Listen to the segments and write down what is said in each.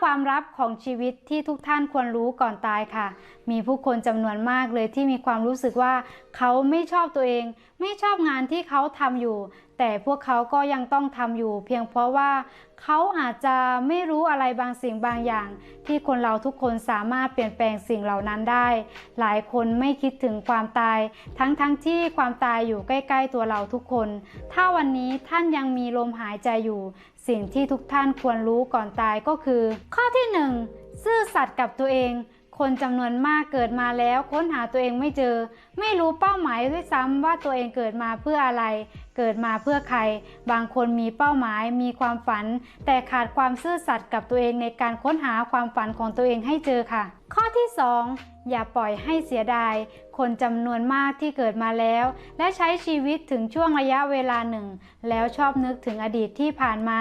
ความลับของชีวิตที่ทุกท่านควรรู้ก่อนตายค่ะ มีผู้คนจำนวนมากเลยที่มีความรู้สึกว่า เขาไม่ชอบตัวเอง ไม่ชอบงานที่เขาทำอยู่แต่พวกเขาก็ยังต้องทำอยู่ เพียงเพราะว่าเขาอาจจะไม่รู้อะไรบางสิ่งบางอย่าง ที่คนเราทุกคนสามารถเปลี่ยนแปลงสิ่งเหล่านั้นได้ หลายคนไม่คิดถึงความตาย ทั้งๆทที่ความตายอยู่ใกล้ ๆ ตัวเราทุกคน ถ้าวันนี้ท่านยังมีลมหายใจอยู่ สิ่งที่ทุกท่านควรรู้ก่อนตายก็คือ ข้อที่ 1 ซื่อสัตย์กับตัวเอง คนจำนวนมากเกิดมาแล้วค้นหาตัวเองไม่เจอ ไม่รู้เป้าหมายด้วยซ้ำว่าตัวเองเกิดมาเพื่ออะไร เกิดมาเพื่อใคร บางคนมีเป้าหมายมีความฝัน แต่ขาดความซื่อสัตย์กับตัวเองในการค้นหาความฝันของตัวเองให้เจอค่ะข้อที่ 2 อย่าปล่อยให้เสียดาย คนจำนวนมากที่เกิดมาแล้ว และใช้ชีวิตถึงช่วงระยะเวลาหนึ่ง แล้วชอบนึกถึงอดีตที่ผ่านมา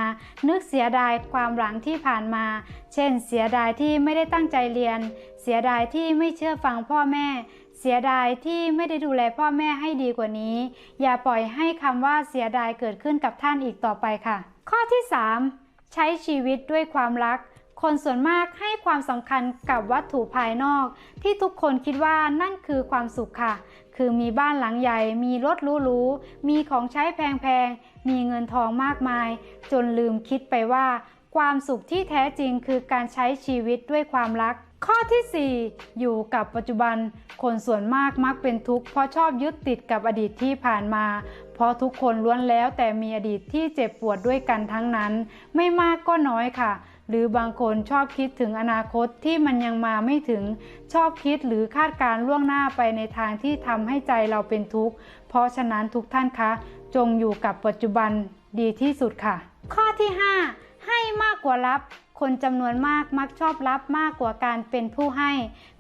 นึกเสียดายความหลังที่ผ่านมา เช่น เสียดายที่ไม่ได้ตั้งใจเรียน เสียดายที่ไม่เชื่อฟังพ่อแม่ เสียดายที่ไม่ได้ดูแลพ่อแม่ให้ดีกว่านี้ อย่าปล่อยให้คำว่าเสียดายเกิดขึ้นกับท่านอีกต่อไปค่ะ ข้อที่ 3 ใช้ชีวิตด้วยความรัก คนส่วนมากให้ความสำคัญกับวัตถุภายนอก ที่ทุกคนคิดว่านั่นคือความสุขค่ะ คือมีบ้านหลังใหญ่ มีรถหรูๆ มีของใช้แพงๆ มีเงินทองมากมาย จนลืมคิดไปว่า ความสุขที่แท้จริงคือการใช้ชีวิตด้วยความรัก ข้อที่ 4 อยู่กับปัจจุบัน คนส่วนมากมักเป็นทุกข์เพราะชอบยึดติดกับอดีตที่ผ่านมาเพราะทุกคนล้วนแล้วแต่มีอดีตที่เจ็บปวดด้วยกันทั้งนั้น ไม่มากก็น้อยค่ะ หรือบางคนชอบคิดถึงอนาคตที่มันยังมาไม่ถึง ชอบคิดหรือคาดการ์ล่วงหน้าไปในทางที่ทำให้ใจเราเป็นทุกข์ เพราะฉะนั้นทุกท่านคะ จงอยู่กับปัจจุบันดีที่สุดค่ะ ข้อที่ 5 ให้มากกว่ารับ คนจำนวนมากมักชอบรับมากกว่าการเป็นผู้ให้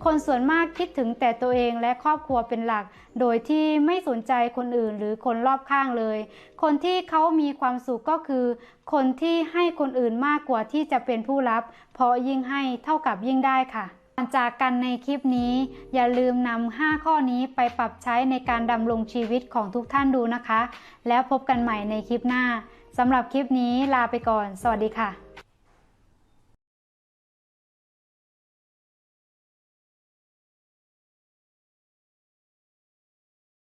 คนส่วนมากคิดถึงแต่ตัวเองและครอบครัวเป็นหลัก โดยที่ไม่สนใจคนอื่นหรือคนรอบข้างเลย คนที่เขามีความสุขก็คือ คนที่ให้คนอื่นมากกว่าที่จะเป็นผู้รับ เพราะยิ่งให้เท่ากับยิ่งได้ค่ะก่อนจากกันในคลิปนี้ อย่าลืมนำ 5 ข้อนี้ไปปรับใช้ในการดำรงชีวิตของทุกท่านดูนะคะ แล้วพบกันใหม่ในคลิปหน้าสำหรับคลิปนี้ลาไปก่อน สวัสดีค่ะ